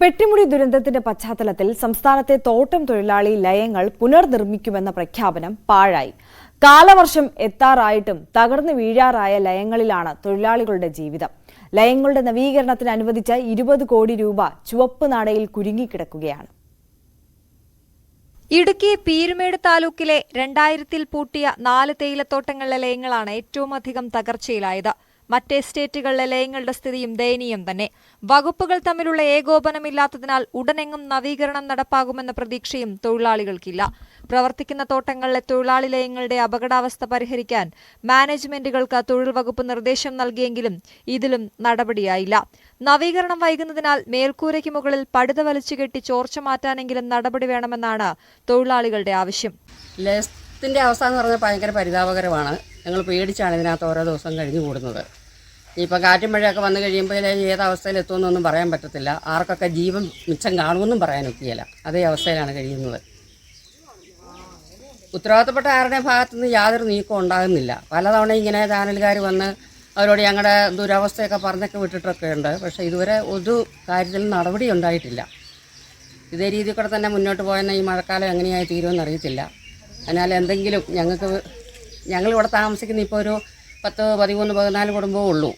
പെട്ടിമുടി ദുരന്തത്തിന്റെ പശ്ചാത്തലത്തിൽ സംസ്ഥാനത്തെ തോട്ടം തൊഴിലാളി ലയങ്ങൾ പുനർനിർമ്മിക്കുമെന്ന പ്രഖ്യാപനം പാഴായി. കാലവർഷം എത്താറായിട്ടും തകർന്നു വീഴാറായ ലയങ്ങളിലാണ് തൊഴിലാളികളുടെ ജീവിതം. ലയങ്ങളുടെ നവീകരണത്തിന് അനുവദിച്ച ഇരുപത് കോടി രൂപ ചുവപ്പ് നാടയിൽ കുരുങ്ങിക്കിടക്കുകയാണ്. ഇടുക്കി പീരുമേട് താലൂക്കിലെ രണ്ടായിരത്തിൽ പൂട്ടിയ നാല് തേയിലത്തോട്ടങ്ങളിലെ ലയങ്ങളാണ് ഏറ്റവും അധികം തകർച്ചയിലായത്. മറ്റ് എസ്റ്റേറ്റുകളിലെ ലയങ്ങളുടെ സ്ഥിതിയും ദയനീയം തന്നെ. വകുപ്പുകൾ തമ്മിലുള്ള ഏകോപനമില്ലാത്തതിനാൽ ഉടനെങ്ങും നവീകരണം നടപ്പാകുമെന്ന പ്രതീക്ഷയും തൊഴിലാളികൾക്കില്ല. പ്രവർത്തിക്കുന്ന തോട്ടങ്ങളിലെ തൊഴിലാളി ലയങ്ങളുടെ അപകടാവസ്ഥ പരിഹരിക്കാൻ മാനേജ്മെന്റുകൾക്ക് തൊഴിൽ വകുപ്പ് നിർദ്ദേശം നൽകിയെങ്കിലും ഇതിലും നടപടിയായില്ല. നവീകരണം വൈകുന്നതിനാൽ മേൽക്കൂരയ്ക്ക് മുകളിൽ പടുത വലിച്ചുകെട്ടി ചോർച്ച മാറ്റാനെങ്കിലും നടപടി വേണമെന്നാണ് തൊഴിലാളികളുടെ ആവശ്യം. ലേസത്തിന്റെ അവസ്ഥ എന്ന് പറഞ്ഞാൽ ഭയങ്കര പരിതാപകരമാണ്. ഞങ്ങൾ പേടിച്ചാണ് ഇതിനകത്ത് ഓരോ ദിവസം കഴിഞ്ഞു കൂടുന്നത് ഇപ്പോൾ കാറ്റും മഴയൊക്കെ വന്നു കഴിയുമ്പോൾ ഏത് അവസ്ഥയിൽ എത്തുമെന്നൊന്നും പറയാൻ പറ്റത്തില്ല. ആർക്കൊക്കെ ജീവൻ മിച്ചം കാണുമെന്നും പറയാനൊക്കെയല്ല അതേ അവസ്ഥയിലാണ് കഴിയുന്നത്. ഉത്തരവാദിത്തപ്പെട്ട ആരുടെ ഭാഗത്തുനിന്ന് യാതൊരു നീക്കം ഉണ്ടാകുന്നില്ല. പലതവണ ഇങ്ങനെ ചാനലുകാർ വന്ന് അവരോട് ഞങ്ങളുടെ ദുരവസ്ഥയൊക്കെ പറഞ്ഞൊക്കെ വിട്ടിട്ടൊക്കെ ഉണ്ട്. പക്ഷേ ഇതുവരെ ഒരു കാര്യത്തിൽ നടപടി ഉണ്ടായിട്ടില്ല. ഇതേ രീതിയിൽ കൂടെ തന്നെ മുന്നോട്ട് പോയെന്ന ഈ മഴക്കാലം എങ്ങനെയായി തീരുമെന്ന് അറിയത്തില്ല. അതിനാൽ എന്തെങ്കിലും ഞങ്ങൾക്ക് ഞങ്ങളിവിടെ താമസിക്കുന്ന ഇപ്പോൾ ഒരു പത്ത് പതിമൂന്ന് പതിനാല് കുടുംബമേ ഉള്ളൂ.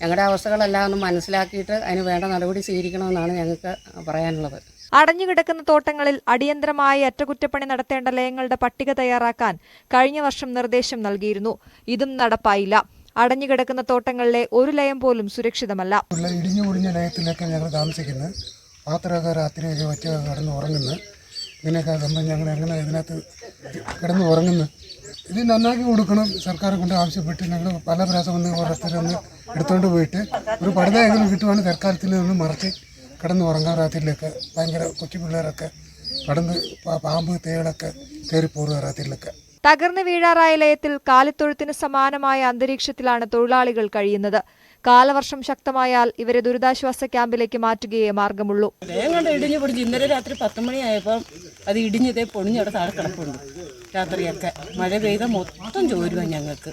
ഞങ്ങളുടെ അവസ്ഥകളെല്ലാം ഒന്ന് മനസ്സിലാക്കിയിട്ട് അതിന് വേണ്ട നടപടി സ്വീകരിക്കണമെന്നാണ് ഞങ്ങൾക്ക് പറയാനുള്ളത്. അടഞ്ഞുകിടക്കുന്ന തോട്ടങ്ങളിൽ അടിയന്തരമായി അറ്റകുറ്റപ്പണി നടത്തേണ്ട ലയങ്ങളുടെ പട്ടിക തയ്യാറാക്കാൻ കഴിഞ്ഞ വർഷം നിർദ്ദേശം നൽകിയിരുന്നു. ഇതും നടപ്പായില്ല. അടഞ്ഞുകിടക്കുന്ന തോട്ടങ്ങളിലെ ഒരു ലയം പോലും സുരക്ഷിതമല്ല. ഇടിഞ്ഞു പൊടിഞ്ഞ ലയത്തിലൊക്കെ ഞങ്ങൾ താമസിക്കുന്നത് പാത്രമൊക്കെ രാത്രിയൊക്കെ വെച്ച് കിടന്ന് ഉറങ്ങുന്നു ഇങ്ങനെയൊക്കെ ഞങ്ങൾ എങ്ങനെ ഇതിനകത്ത് കിടന്ന് ഉറങ്ങുന്നു ഇത് നന്നാക്കി കൊടുക്കണം. സർക്കാർ കൊണ്ട് ആവശ്യപ്പെട്ട് ഞങ്ങൾ പല പ്രാവശ്യം വന്ന് ഓരോരുത്തരൊന്ന് എടുത്തുകൊണ്ട് പോയിട്ട് ഒരു പടുതയെങ്കിലും കിട്ടുവാണ് തൽക്കാലത്തിൽ നിന്ന് മറച്ച് കിടന്ന് ഉറങ്ങാൻ രാത്രിയിലൊക്കെ ഭയങ്കര കൊച്ചു പിള്ളേരൊക്കെ കടന്ന് പാമ്പ് തേകളൊക്കെ കയറി പോറുക രാത്രിയിലൊക്കെ തകർന്നു വീഴാറായ ലയത്തിൽ കാലിത്തൊഴുത്തിന് സമാനമായ അന്തരീക്ഷത്തിലാണ് തൊഴിലാളികൾ കഴിയുന്നത്. കാലവർഷം ശക്തമായാൽ ഇവരെ ദുരിതാശ്വാസ ക്യാമ്പിലേക്ക് മാറ്റുകയേ മാർഗമുള്ളൂ. ഇടിഞ്ഞു പിടിച്ച് ഇടിഞ്ഞ് ഇന്നലെ രാത്രി പത്ത് മണിയായപ്പം അത് ഇടിഞ്ഞതേ പൊടിഞ്ഞവിടെ താഴെ കിടപ്പുണ്ട് രാത്രിയൊക്കെ. മഴ പെയ്ത മൊത്തം ചോരുവാ ഞങ്ങൾക്ക്.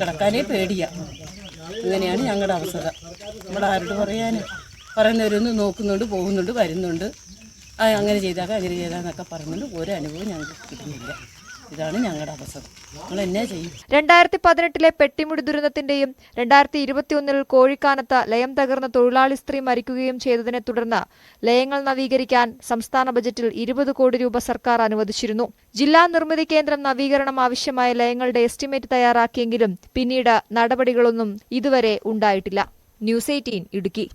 കിടക്കാനേ പേടിയാ. ഇങ്ങനെയാണ് ഞങ്ങളുടെ അവസ്ഥ. നമ്മൾ ആരോട് പറയാൻ പറയുന്നവരൊന്ന് നോക്കുന്നുണ്ട് പോകുന്നുണ്ട് വരുന്നുണ്ട്. അങ്ങനെ ചെയ്താൽ അങ്ങനെ ചെയ്താന്നൊക്കെ പറയുന്നുണ്ട്. ഒരു അനുഭവം ഞങ്ങൾക്ക് കിട്ടുന്നില്ല. ഇതാണ് ഞങ്ങളുടെ അവസരം. രണ്ടായിരത്തി പതിനെട്ടിലെ പെട്ടിമുടി ദുരന്തത്തിന്റെയും രണ്ടായിരത്തി ഇരുപത്തിയൊന്നിൽ കോഴിക്കാനത്ത് ലയം തകർന്ന തൊഴിലാളി സ്ത്രീ മരിക്കുകയും ചെയ്തതിനെ തുടർന്ന് ലയങ്ങൾ നവീകരിക്കാൻ സംസ്ഥാന ബജറ്റിൽ ഇരുപത് കോടി രൂപ സർക്കാർ അനുവദിച്ചിരുന്നു. ജില്ലാ നിർമ്മിതി കേന്ദ്രം നവീകരണം ആവശ്യമായ ലയങ്ങളുടെ എസ്റ്റിമേറ്റ് തയ്യാറാക്കിയെങ്കിലും പിന്നീട് നടപടികളൊന്നും ഇതുവരെ ഉണ്ടായിട്ടില്ല. News eighteen Idukki.